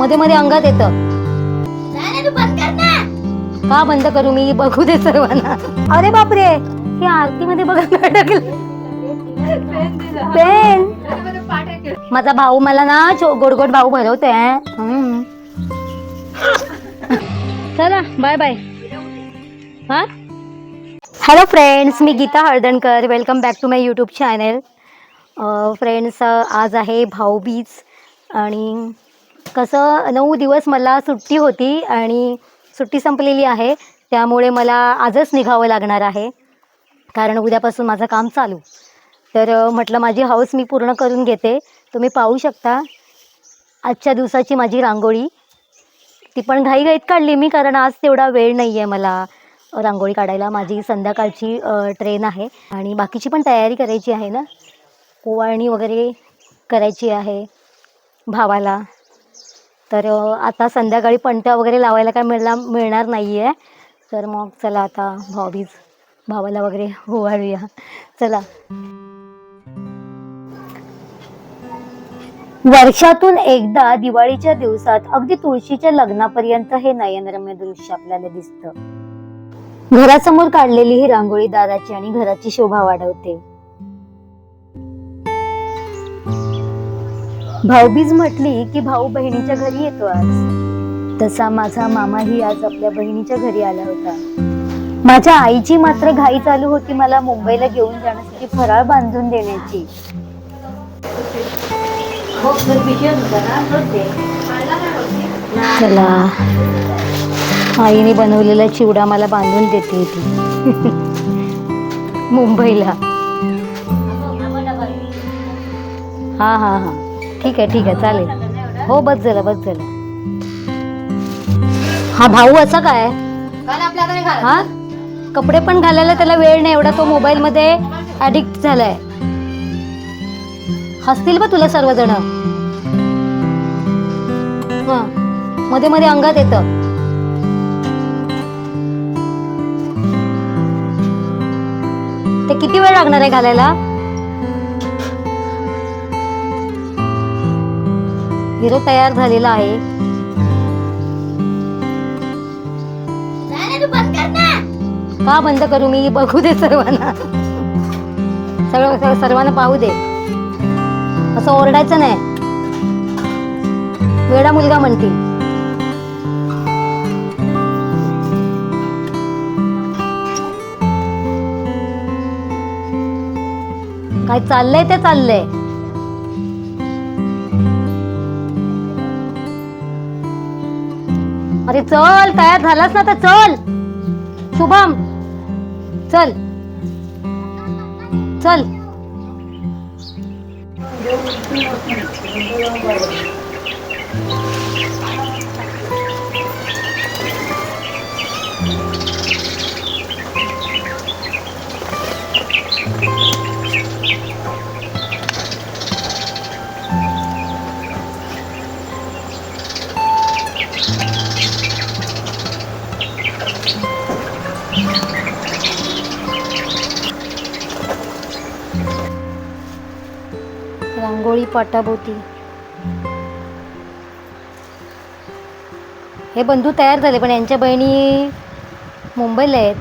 मध्ये मध्ये अंगात येतं. का बंद करू मी? बघू दे सर्वांना. अरे बापरे ही आरती मध्ये बघा पेन. माझा भाऊ मला ना छो- गोड गोड भाऊ भरवते. चला बाय बाय हा? Hello friends me Geeta Haldankar. Welcome back to my YouTube channel friends आज आहे भाऊबीज आणि कसं नऊ दिवस मला सुट्टी होती आणि सुट्टी संपलेली आहे त्यामुळे मला आजच निघावं लागणार आहे. कारण उद्यापासून माझं काम चालू. तर म्हटलं माझी हाऊस मी पूर्ण करून घेते. तुम्ही पाहू शकता. आजच्या दिवसाची माझी रांगोळी. ती पण घाईघाईत काढली मी कारण आज तेवढा वेळ नाही आहे मला रांगोळी काढायला. माझी संध्याकाळची ट्रेन आहे. आणि बाकीची पण तयारी करायची आहे ना? ओवाळणी वगैरे करायची आहे भावाला. तर आता संध्याकाळी पणत्या वगैरे लावायला काय मिळणार मिळणार नाही आहे तर मग चला आता भाऊबीज भावाला वगैरे होवाळूया चला. वर्षातून एकदा दिवाळीच्या दिवसात अगदी तुळशीच्या लग्नापर्यंत हे नयनरम्य दृश्य आपल्याला दिसतं. घरासमोर काढलेली ही रांगोळी दाराची आणि घराची शोभा वाढवते. भाऊबीज म्हटली की भाऊ बहिणीच्या घरी येतो आज. तसा माझा मामाही आज आपल्या बहिणीच्या घरी आला होता. माझ्या आईची मात्र घाई चालू होती मला मुंबईला घेऊन जाण्यासाठी फराळ बांधून देण्याची. चला. आईने बनवलेला चिवडा मला बांधून देते ती. मुंबईला. हा हा हा. ठीक आहे ठीक आहे चालेल. हो बस झालं बस झालं. हा भाऊ असा काय? हा? कपडे पण घालायला त्याला वेळ नाही एवढा तो मोबाईल मध्ये ऍडिक्ट झालाय. हसतील बा तुला सर्वजण. हा मध्ये मध्ये अंगात येतं. ते किती वेळ लागणार आहे घालायला? हिरो तयार झालेला आहे. का बंद करू मी? बघू दे सर्वांना. सगळं सगळं- सर्वांना पाहू दे. असं ओरडायचं नाही. वेडा मुलगा म्हणतील. काय चाललंय ते चाललंय. अरे चल तयार झालास ना तर चल. शुभम चल. चल. रांगोळी पाटाभोवती हे बंधू तयार झाले पण यांच्या बहिणी मुंबईला आहेत.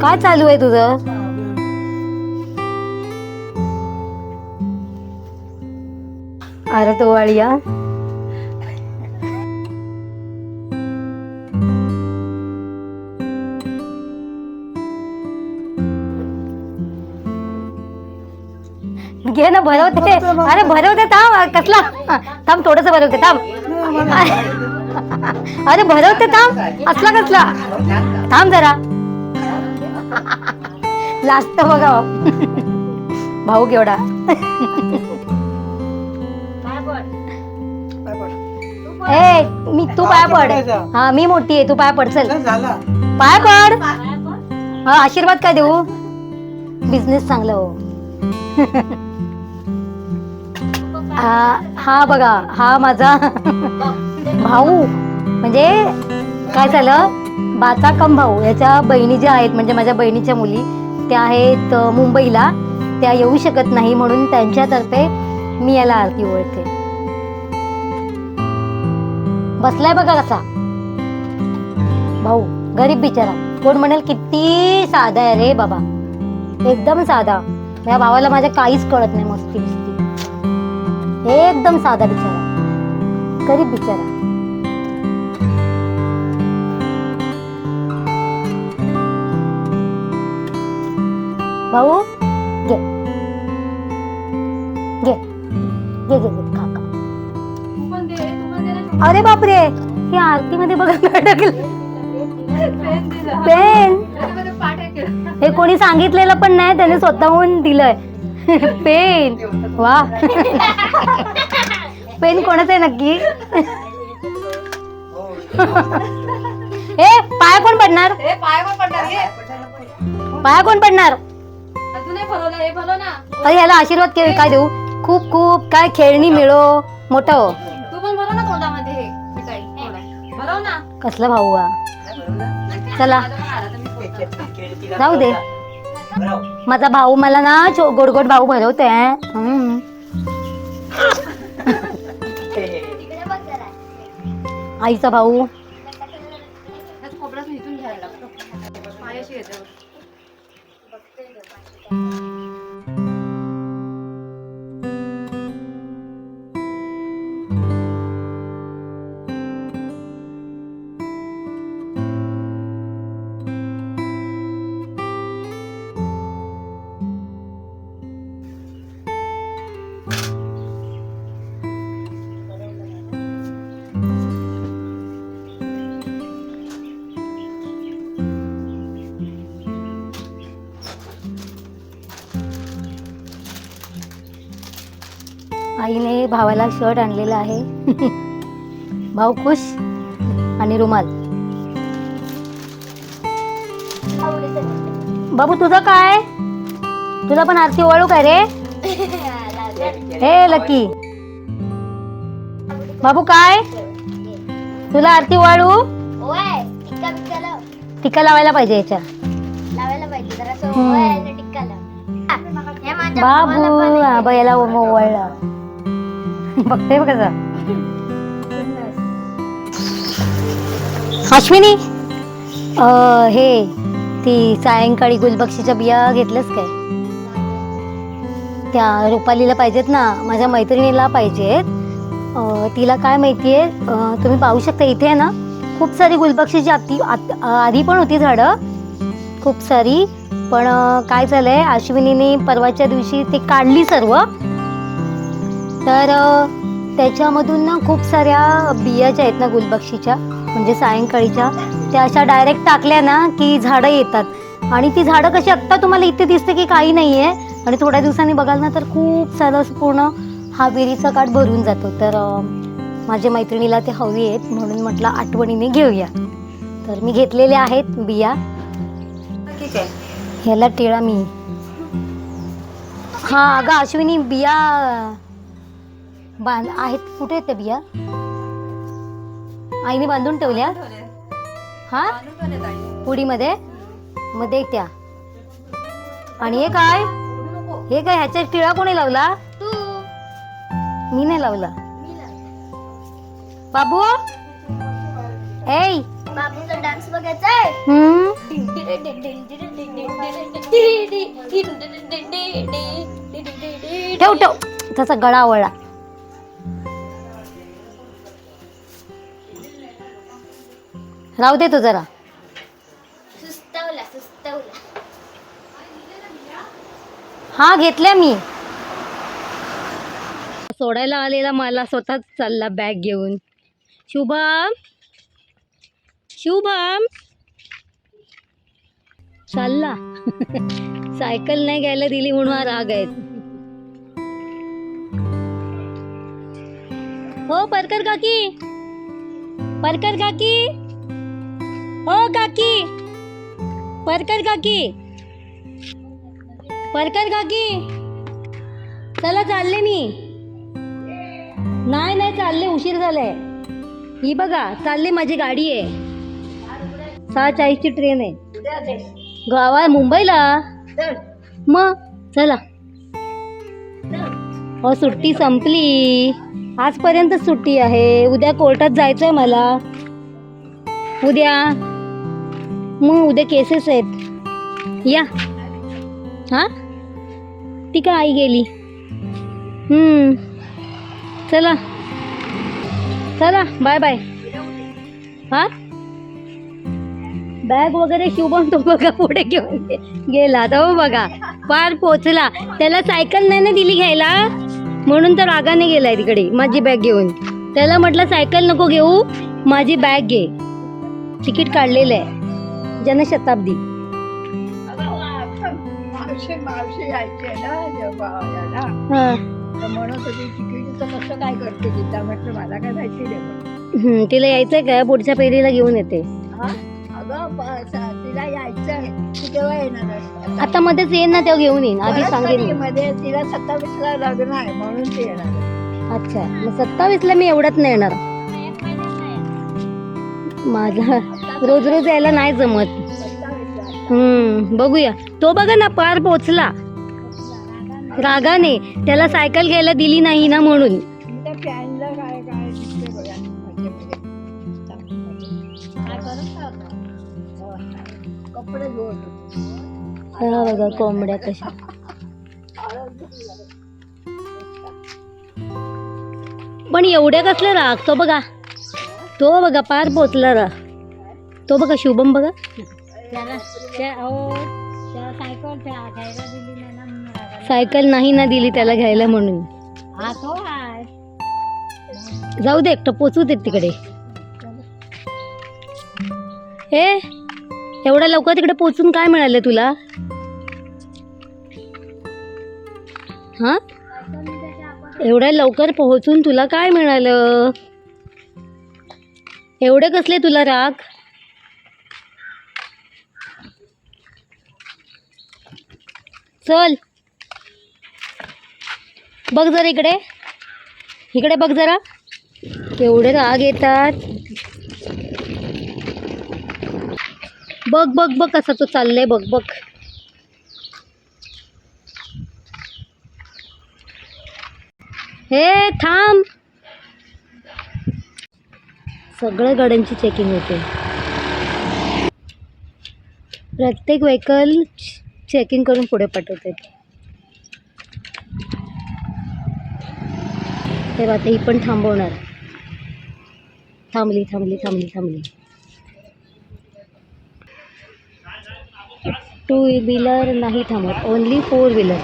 काय चालू आहे तुझं? अरे तो वाळिया ना भरवते अरे भरवते थांब. कसला? थांब थोडस भरवते थांब. अरे भरवते थांब. असला कसला? थांब जरा. लास्ट बघा. भाऊ केवढा. ए मी तू पाया पड. हा मी मोठी आहे. तू पाया पड चल. पाया पड. हा आशीर्वाद काय देऊ? बिझनेस चांगलं हो. हा हा बघा हा माझा भाऊ. म्हणजे काय झालं? बाचा कम भाऊ याच्या बहिणी ज्या आहेत म्हणजे माझ्या बहिणीच्या मुली त्या आहेत मुंबईला. त्या येऊ शकत नाही म्हणून त्यांच्यातर्फे मी याला आरती ओळखते. बसलाय बघा कसा? भाऊ गरीब बिचारा. कोण म्हणेल किती साधा आहे रे बाबा. एकदम साधा. या भावाला माझ्या काहीच कळत नाही मस्ती बिस्ती एकदम साधा बिचारा. गरीब बिचारा. भाऊ घे. घे. घे घे घे. खा खा. अरे बापरे ही आरती मध्ये बघा टाकलं पेन हे कोणी सांगितलेलं पण नाही त्याने स्वतःहून दिलंय. पेन. वा. पेन कोणाचं आहे नक्की? ए पाया कोण पडणार? पाय पण पडणार? घे. पाया कोण पडणार? अजून हे भरवलं हे भरव ना. अरे ह्याला आशीर्वाद के काय देऊ? खूप खूप काय खेळणी मिळो. मोठं हो. तू पण भरव ना तोंडामध्ये हे काही थोडं. भरव ना. कसला भाऊ हा? चला. जाऊ दे. माझा भाऊ मला ना चो- गोड गोड भाऊ भरवते हम्म. आईचा भाऊ. आईने भावाला शर्ट आणलेला आहे. भाऊ खुश आणि रुमाल. बाबू तुझं काय? तुला पण आरती ओळू काय रे? हे लकी. बाबू काय? तुला आरती वाळू टिक्का लावायला पाहिजे याच्या हे बाबू आहे. बैला ओवळला बघते बघ अश्विनी? अं, हे ती सायंकाळी गुलबक्षीच्या बिया घेतल्यास काय? त्या रुपालीला पाहिजेत ना माझ्या मैत्रिणीला पाहिजेत. अं, तिला काय माहितीये अं, तुम्ही पाहू शकता इथे आहे ना खूप सारी गुलबक्षीची आती आत- आधी पण होती झाडं. खूप सारी. पण अं, काय झालंय अश्विनीने परवाच्या दिवशी ते काढली सर्व. तर त्याच्यामधून ना खूप साऱ्या बिया ज्या आहेत ना गुलबक्षीच्या म्हणजे सायंकाळीच्या. त्या अशा डायरेक्ट टाकल्या ना की झाडं येतात. आणि ती झाडं कशी आत्ता तुम्हाला इथे दिसते की काही नाही आहे आणि थोड्या दिवसांनी बघाल ना तर खूप सारं पूर्ण हा विहिरीचा काठ भरून जातो. तर माझ्या मैत्रिणीला ते हवी आहेत म्हणून म्हटलं आठवणीने घेऊया. तर मी घेतलेल्या आहेत बिया. ठीक आहे. ह्याला टिळा मी. हा अगं अश्विनी बिया बांध आहेत कुठे आहेत त्या बिया? आईने बांधून ठेवल्या? ठेवले. हा. पुडीमध्ये मध्ये त्या. आणि हे काय. हे काय ह्याच्या टिळा कोणी लावला? मी नाही लावला. बाबू? ऐ. बाबूचा डान्स बघायचा आहे ठेव ठेव. त्याचा गळा आवळला. राहू दे तू जरा. सुस्तवला सुस्तवला. हा घेतल्या मी. सोडायला आलेला मला स्वतःच चालला बॅग घेऊन. शुभम शुभम. चालला. सायकल नाही घ्यायला दिली म्हणून हा राग आहे. हो परकर काकी. परकर काकी. हो काकी. परकर काकी. परकर काकी. चला चालले मी. नाही नाही चालले उशीर झालाय. ही बघा चालली माझी गाडी आहे. सहा चाळीसची ट्रेन आहे. गावा मुंबईला? मग? चला. हो सुट्टी संपली. आजपर्यंत सुट्टी आहे. उद्या कोर्टात जायचंय मला. उद्या. मग उद्या केसेस आहेत. या. हा? ती का आई गेली? चला. चला. Bye bye. हा? बॅग वगैरे शुभम तो बघा पुढे घेऊन गेला तो बघा. पार पोचला. त्याला सायकल नाही ना दिली घ्यायला. म्हणून तर रागाने गेलाय तिकडे माझी बॅग घेऊन. त्याला म्हटलं सायकल नको घेऊ. माझी बॅग घे. तिकीट काढलेलं आहे. जनशताब्दी मावशी मावशी यायची आहे ना जेव्हा याला हा तर म्हणत होती तिकीटचं कसं काय करते तिथं म्हटलं मला काय माहिती नाही म्हणे. हम्म, तिला यायचंय काय पुढच्या पेढीला घेऊन येते? अगं प- स- तिला यायचं आहे ती तेव्हा येणार असते. आता मध्येच येईन ना तेव्हा घेऊन येईन आधी सांगेन. मध्ये तिला सत्तावीसला लग्न आहे म्हणून ती येणार. अच्छा मग सत्तावीसला मी एवढ्यात नाही येणार माझा. रोज रोज यायला नाही जमत. हम्म बघूया. तो बघा ना पार पोचला. रागाने. त्याला सायकल घ्यायला दिली नाही ना म्हणून. त्या फॅनला काय काय दिसते बघा मध्ये-मध्ये. कपडे हा बघा कोंबड्या कशा. पण एवढ्या कसल्या राग? तो बघा. तो बघा पार पोचला रा तो बघा शुभम बघा. सायकल नाही ना दिली त्याला घ्यायला म्हणून. जाऊ दे एकटं पोचू देत तिकडे. हे एवढ्या लवकर तिकडे पोचून काय मिळालं तुला? हा? एवढ्या लवकर पोहोचून तुला काय मिळालं? एवढे कसले तुला राग? चल. बघ जरा इकडे. इकडे बघ जरा. एवढे राग येतात. बघ बघ बघ कसा तो चाललाय. बघ बघ. हे थांब. सगळ्या गाड्यांची चेकिंग होते. प्रत्येक व्हेकल चेकिंग करून पुढे पाठवते. तेव्हा आता ही पण थांबवणार. थांबली थांबली थांबली थांबली. टू व्हीलर नाही थांबत ओनली फोर व्हीलर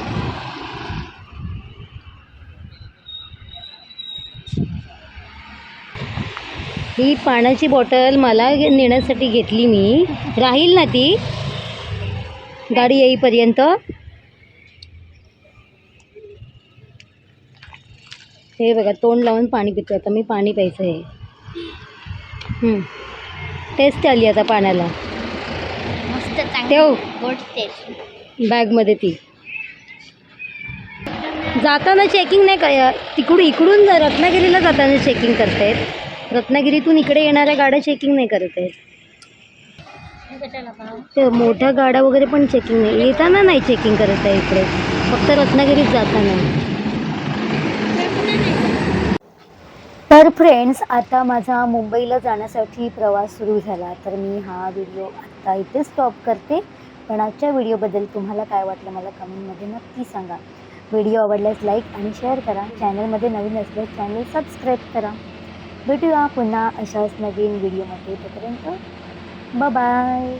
ही पाण्याची बॉटल मला नेण्यासाठी घेतली मी. राहील ना ती? गाडी येईपर्यंत. हे बघा तोंड लावून पाणी पितो आता मी पाणी प्यायचं आहे. टेस्ट आली आता पाण्याला. ठेव. बॅगमध्ये ती. जाताना चेकिंग नाही काय तिकडून इकडून रत्नागिरीला जाताना चेकिंग करतायत. रत्नागिरीतून इकडे येणाऱ्या गाड्या चेकिंग नाही करत आहेत. ते मोठ्या गाड्या वगैरे पण चेकिंग नाही. येताना नाही चेकिंग करत आहे इकडे. फक्त रत्नागिरीत जाताना. तर फ्रेंड्स आता माझा मुंबईला जाण्यासाठी प्रवास सुरू झाला. तर मी हा व्हिडिओ आत्ता इथे स्टॉप करते. पण आजच्या व्हिडिओबद्दल तुम्हाला काय वाटलं मला कमेंटमध्ये नक्की सांगा. व्हिडिओ आवडल्यास लाईक आणि शेअर करा. चॅनलमध्ये नवीन असल्यास चॅनल सबस्क्राईब करा. भेटूया पुन्हा अशाच नवीन व्हिडिओमध्ये तोपर्यंत बाय